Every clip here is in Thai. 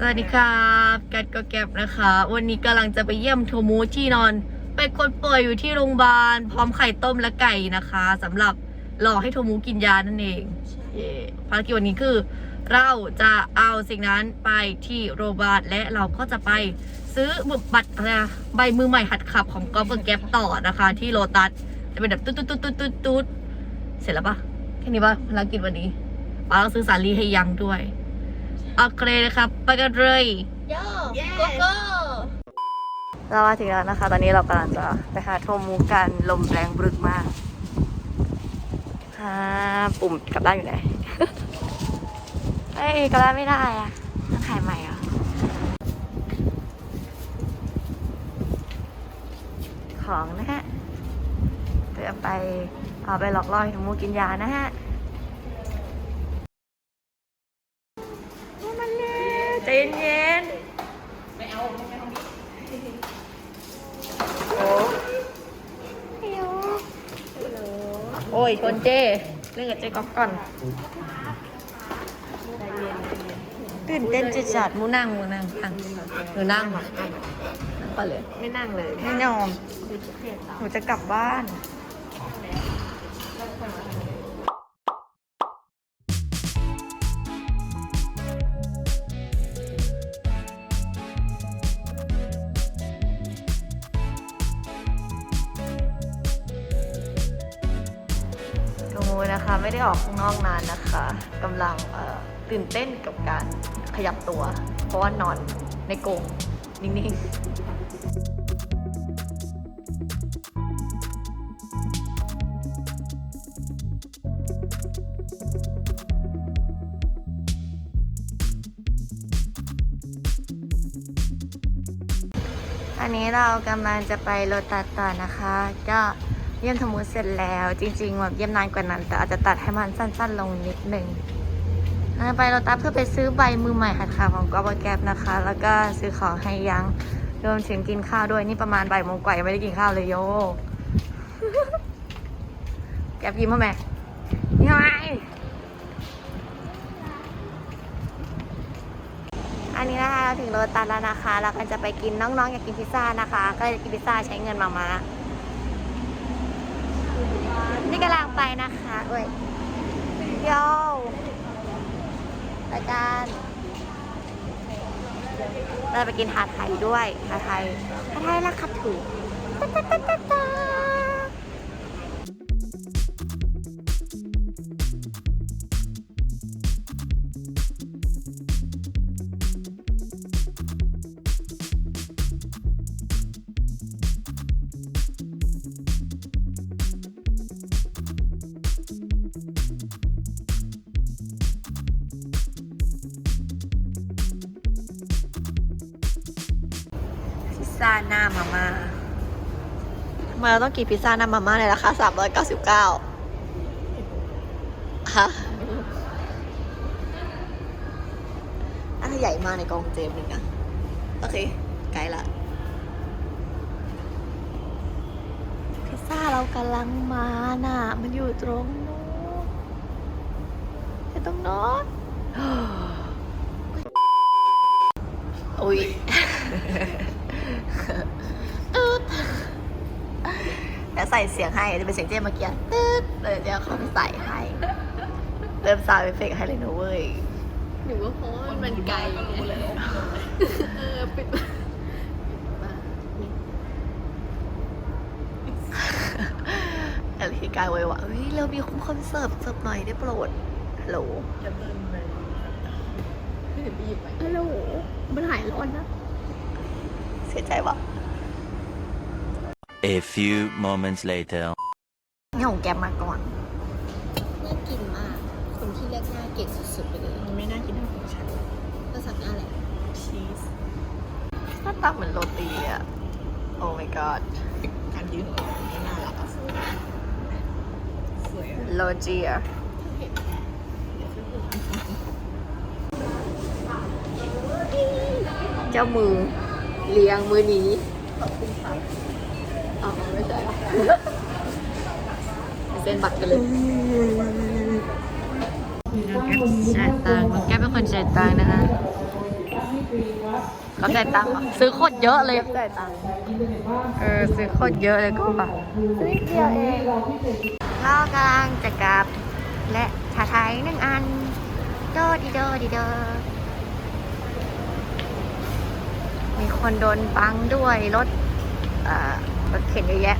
สวัสดีครับกัดก็แก็บนะคะ วันนี้กำลังจะไปเยี่ยมโทมูที่นอน เป็นคนป่วยอยู่ที่โรงพยาบาล พร้อมไข่ต้มและไก่นะคะสำหรับรอให้โทมูกินยานั่นเองเย่ภารกิจวันนี้คือ เราจะเอาสิ่งนั้นไปที่โรงพยาบาลและเราก็จะไปซื้อบัตรอะไรนะใบมือใหม่หัดขับของกอล์ฟกับแก๊ปต่อนะคะ ที่โลตัสจะเป็นแบบตุ๊ดตุ๊ดตุ๊ดตุ๊ดตุ๊ดตุ๊ดเสร็จแล้วปะแค่นี้ปะภารกิจวันนี้ป้าต้องซื้อสาลีให้ยังด้วย โอเคเลยครับ ไปกันเลยโย่โกโก้เรามาถึงแล้วนะคะ ตอนนี้เรากำลังจะไปหาโทมูกันลมแรงบรึกมากฮ่าปุ่มกลับด้านอยู่ไหนเอ้ยกลับด้านไม่ได้อะต้องถ่ายใหม่เหรอะของนะฮะเพื่อไปเอาไปหลอกล่อให้โทมูกินยานะฮะมันเลยใจเย็นๆ โอ้ โอ้ยชนเจ้เล่นกับเจ้ก๊อกก่อน ตื่นเต้นจะจัดมูนั่งมูนั่งอะหนูนั่งเหรอนั่งไปเลย ไม่นั่งเลย ไม่ยอมหนูจะกลับบ้าน นูนะคะไม่ได้ออกข้างนอกนานนะคะกำลังตื่นเต้นกับการขยับตัว เพราะว่านอนในกรงนิ่งๆอันนี้เรากำลังจะไปโลตัสต่อนะคะ ก็ เยี่ยมสมุดเสร็จแล้ว จริงๆแบบเยี่ยมนานกว่านั้น แต่อาจจะตัดให้มันสั้น ๆ ลงนิดหนึ่งไปโลตัสเพื่อไปซื้อใบมือใหม่หัดขาของกอบแกบนะคะ แล้วก็ซื้อของให้ยังรวมถึงกินข้าวด้วยนี่ประมาณบ่ายโมงกว่ายังไม่ได้กินข้าวเลยโยแกบยิ้มพ่อแม่ยิ้มทำไมอันนี้นะคะเราถึงโรตัสแล้วนะคะ เราก็จะไปกินน้องๆอยากกินพิซซ่านะคะ ก็เลยกินพิซซ่าใช้เงินมามา นี่กำลังไปนะคะเว้ยโยรายการเราไปกินหาไทยด้วยหาไทยหาไทยราคาถูก ซซ่าหน้ามาม่าทำไมเราต้องกินพิซซ่าหน้ามาม่าในราคา399ฮะอันใหญ่มากในกองเจมส์หนึ่งอะโอเค ไกลละพิซซ่าเรากำลังมาน่ะ มันอยู่ตรงนู้นอยู่ตรงโน้นอุ้ย ตืดแล้ว ใส่เสียงให้จะเป็นเสียงเจ๊เมื่อกี้ตืดเลยเดี๋ยวเขาใส่ให้เติมซาวด์เอฟเฟกต์ให้เลยนะเว้ยหนูว่าเพราะว่ามันไกลไงเออปิดอะไรคือกายไว้ว่าเฮ้ยเรามีคอนเสิร์ตเสิร์ฟหน่อยได้โปรดฮัลโหลจะเดินไปไม่ถึงไปหยิบไปฮัลโหลมันหายร้อนนะ เสียใจว่ะ A few moments later. นี่ของแกมมาก่อน น่ากินมาก คนที่เลือกหน้าเก่งสุดๆไปเลยมันไม่น่ากินเท่าของฉันก็สั่งหน้าแหละชีสหน้าตาเหมือนโรตีอะโอ้ my god การยืนของเราไม่น่ารักอะสวยอะโลเจียเจ้ามือเลี้ยงมือนี้อ๋ อไม่ใช่เซ็นบัตรกันเลยจ่ายตังค์แกเป็นคนจ่ายตังค์นะคะเขาจ่ายตังค์เหรอซื้อโคตรเยอะเลยจ่ายตังค์เออซื้อโคตรเยอะเลยก็ป่ะซื้อนิดเดียวเองเรากำลังจะกลับและชาไทยหนึ่งอันโดดีโดดีโดมีคนโดนบังด้วยรถเอ่อ รถเข็นเยอะแยะ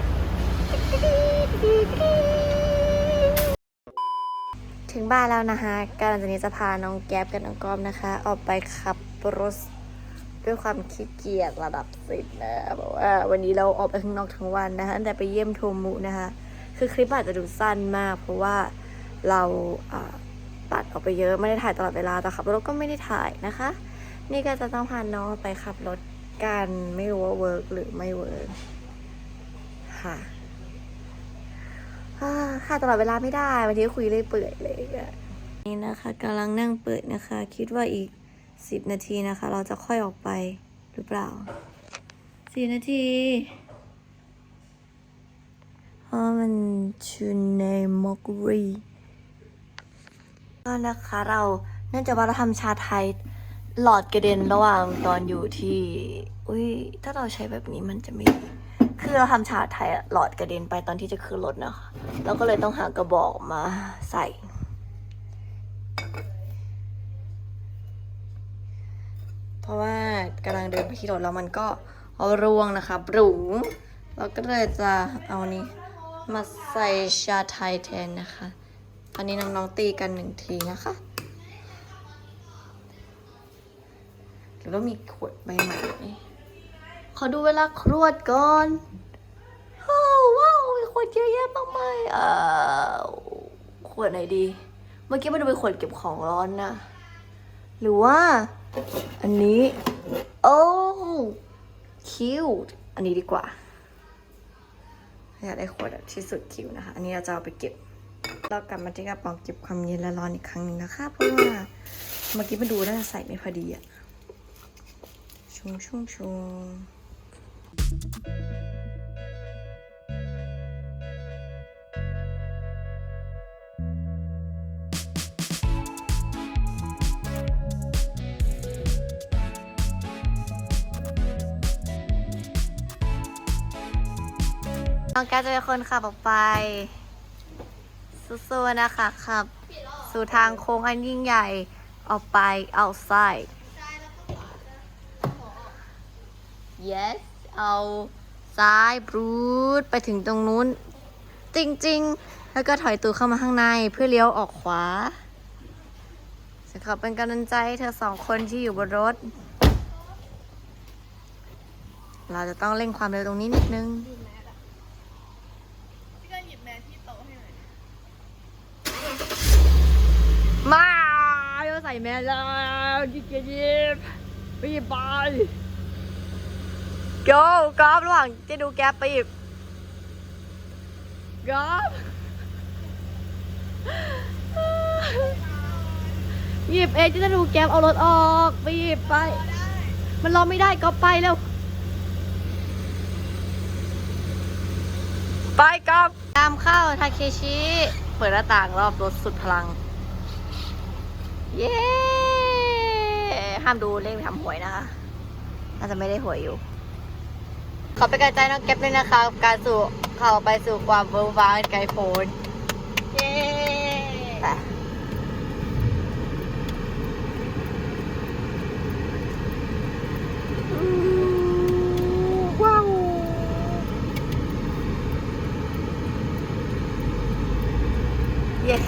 ถึงบ้านแล้วนะคะกำลังจะนี้จะพาน้องแก๊บกับน้องก้อมนะคะ ออกไปขับรถด้วยความขี้เกียจระดับสิบนะบอกว่าวันนี้เราออกไปข้างนอกทั้งวันนะคะแต่ไปเยี่ยมโทมุนะคะ คือคลิปอาจจะดูสั้นมาก เพราะว่าเราอ่าตัดออกไปเยอะไม่ได้ถ่ายตลอดเวลาแต่ขับรถก็ไม่ได้ถ่ายนะคะ นี่ก็จะต้องพาน้องไปขับรถกันไม่รู้ว่าเวิร์กหรือไม่เวิร์ก ค่ะอ่าค่ะตลอดเวลาไม่ได้ วันนี้คุยเลยเปื่อยเลยอะนี่นะคะกำลังนั่งเปิดนะคะ คิดว่าอีกสิบนาทีนะคะ เราจะค่อยออกไปหรือเปล่าสี่นาทีเพราะมันชื่อเนมอกรีก็นะคะเราเนื่องจากว่าเราทำชาไทยหลอดกระเด็นระหว่างตอนอยู่ที่ อุ้ยถ้าเราใช้แบบนี้มันจะไม่ดี คือเราทำชาไทยอะหลอดกระเด็นไปตอนที่จะขึ้นรถนะคะเราก็เลยต้องหากระบอกมาใส่ เพราะว่ากำลังเดินไปที่รถแล้วมันก็ร่วงนะคะปรุงเราก็เลยจะเอานี้มาใส่ชาไทยแทนนะคะ ตอนนี้น้องๆตีกันหนึ่งทีนะคะหรือว่ามีขวดใบใหม่ไหม ขอดูเวลาครวดก่อนโอ้ว้าวมีขวดเยอะแยะมากมายเอ่อขวดไหนดี เมื่อกี้มันดูเป็นขวดเก็บของร้อนนะ หรือว่า อันนี้ โอ้คิวอันนี้ดีกว่าอยากได้ขวดที่สุดคิวนะคะ อันนี้เราจะเอาไปเก็บ เรากลับมาที่กระป๋องเก็บความเย็นและร้อนอีกครั้งหนึ่งนะคะ เพราะว่าเมื่อกี้มาดูน่าจะใส่ไม่พอดีอะชุงชุงชุง น้องแกจะเป็นคนขับออกไปสู้ๆนะคะขับ สู่ทางโค้งอันยิ่งใหญ่ออกไป outside yes เอาซ้ายบรูดไปถึงตรงนู้น จริงๆ แล้วก็ถอยตูเข้ามาข้างในเพื่อเลี้ยวออกขวาจะขอเป็นกำลังใจเธอสองคนที่อยู่บนรถ เราจะต้องเร่งความเร็วตรงนี้นิดนึงมสที่โยมาเดี๋ยวใส่แมสแล้วยิบยิบยิบไปยิบไป โยกราฟระหว่างจะดูแก๊ปไปหยิบกราฟหยิบเองจะดูแก๊ปเอารถออกไปหยิบไป มันรอไม่ได้ก็ไปแล้ว ไปกับตามเข้าทาเคชิ เปิดหน้าต่างรอบรถสุดพลัง เย้ห้ามดูเลขทำหวยนะคะน่าจะไม่ได้หวยอยู่ ขอเป็นกำลังใจน้องเก็บด้วยนะคะกับการสู่เข้าไปสู่ความเวอร์ว้างไกลโฟนเย้ไปว้าวเย้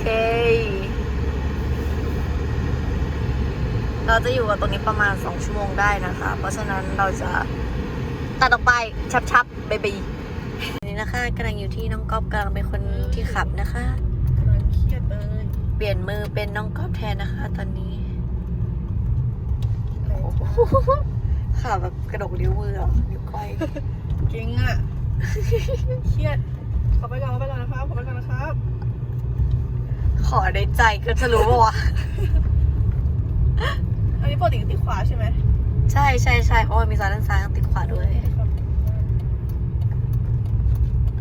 เราจะอยู่กับตรงนี้ประมาณ 2 ชั่วโมงได้นะคะ เพราะฉะนั้นเราจะ ตัดออกไปชับชับเบบีนี่นะคะกำลังอยู่ที่น้องก๊อฟกำลังเป็นคนที่ขับนะคะกำลังเครียดเลยเปลี่ยนมือเป็นน้องก๊อฟแทนนะคะ ตอนนี้ขับแบบกระดกนิ้วมือเหรอนิ้วก้อยเก่งอะ เครียดขอไปก่อนขอไปก่อนนะครับขอไปก่อนนะครับขอในใจก็จะรู้ป่าวะอันนี้ปกติติดขวาใช่ไหม ใช่ใช่ใช่เพราะว่ามีซ้ายด้านซ้ายติดขวาด้วย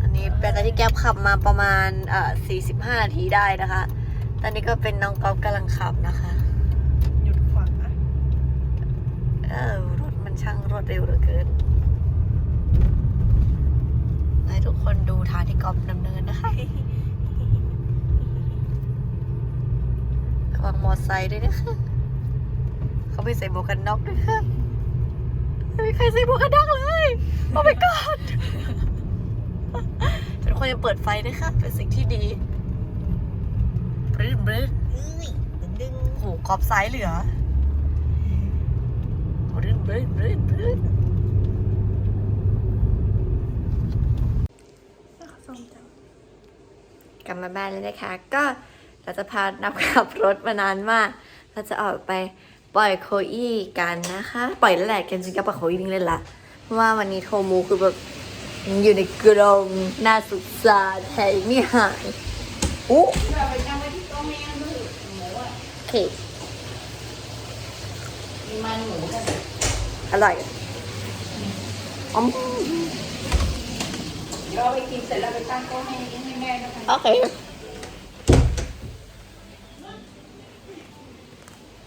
อันนี้เป็นอะไรที่แก๊ปขับมาประมาณเอ่อ45นาทีได้นะคะ ตอนนี้ก็เป็นน้องก๊อฟกำลังขับนะคะ หยุดขวาเออรถมันช่างรวดเร็วเหลือเกินให้ทุกคนดูทางที่กอล์ฟดำเนินนะคะระวังมอไซค์ด้วยนะคะ เขาไม่ใส่หมวกกันน็อกด้วยค่ะไม่มีใครใส่หมวกกันน็อกเลย โอ้ my god ทุกคนจะเปิดไฟด้วยค่ะเป็นสิ่งที่ดีบรื้นบรื้นเอ้ยดึงดึงโอ้โหกรอบซ้ายเหลือบรื้นบรื้นบรื้นบรื้นส้มจังกลับมาบ้านแล้วนะคะ ก็เราจะพานับขับรถมานานมาก เราจะออกไป ปล่อยโคอี้กันนะคะ ปล่อยแล้วแหละกันจริงกับปล่อยโคอี้นิ่งเล่นละเพราะว่าวันนี้โทมูคือแบบยังอยู่ในกรงน่าสุขสารแถมไม่หายอู้เราไปจำไว้ที่โต๊ะแม่มือหมูอะโอเคมีมันหมูกันอร่อยอ๋อมเดี๋ยวเอาไปกินเสร็จแล้วไปตั้งโต๊ะให้ให้แม่นะคะโอเค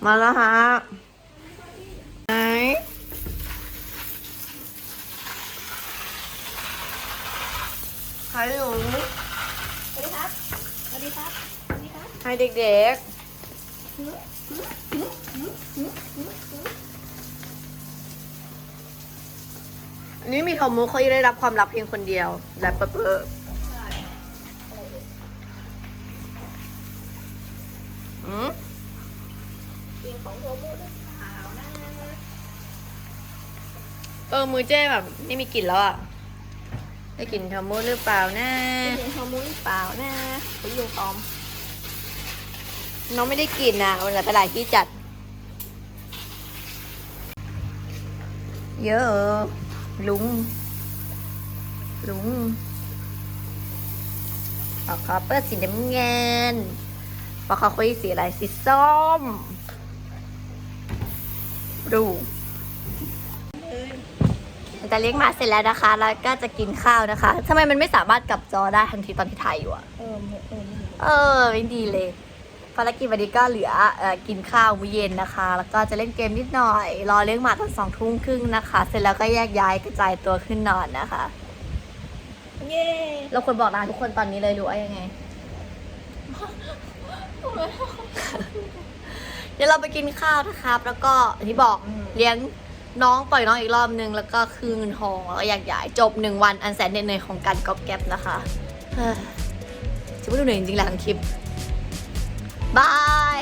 มาแล้วฮะไหนใครอยู่สวัสดีครับ สวัสดีครับ สวัสดีครับ ให้เด็กๆ อันนี้มีโทมุเขาได้รับความลับเพียงคนเดียว และเปเปอร์ ออมือเจ้แบบไม่มีกลิ่นแล้วอะได้กลิ่นโทมุหรือเปล่านะกินโทมูหรือเปล่านะคุณลุงออม น้องไม่ได้กลิ่นนะมันแต่ไปหลายที่จัด เยอะลุง ลุงปอกคอเปิดสีน้ำเงินปอกคอคุยสีอะไรสีส้มดู จะเลี้ยงหมาเสร็จแล้วนะคะ แล้วก็จะกินข้าวนะคะทำไมมันไม่สามารถกลับจอได้ทันทีตอนที่ถ่ายอยู่อะเออเออเออไม่ดีเลยภารกิจวันนี้ก็เหลืออกินข้าวมื้อเย็นนะคะ แล้วก็จะเล่นเกมนิดหน่อย รอเลี้ยงหมาตอนสองทุ่มครึ่งนะคะ เสร็จแล้วก็แยกย้ายกระจายตัวขึ้นนอนนะคะ เย้เราควรบอกลาทุกคนตอนนี้เลยหรือว่ายังไง เดี๋ยวเราไปกินข้าวนะครับ แล้วก็อย่างที่บอกเลี้ยง น้องปล่อยน้องอีกรอบนึง แล้วก็คืนเงินทองแล้วก็อยากย้ายจบหนึ่งวันอันแสนเหนื่อยของการก๊อปแก๊ปนะคะจะไม่ดูเหนื่อยจริงๆแหละทั้งคลิปบาย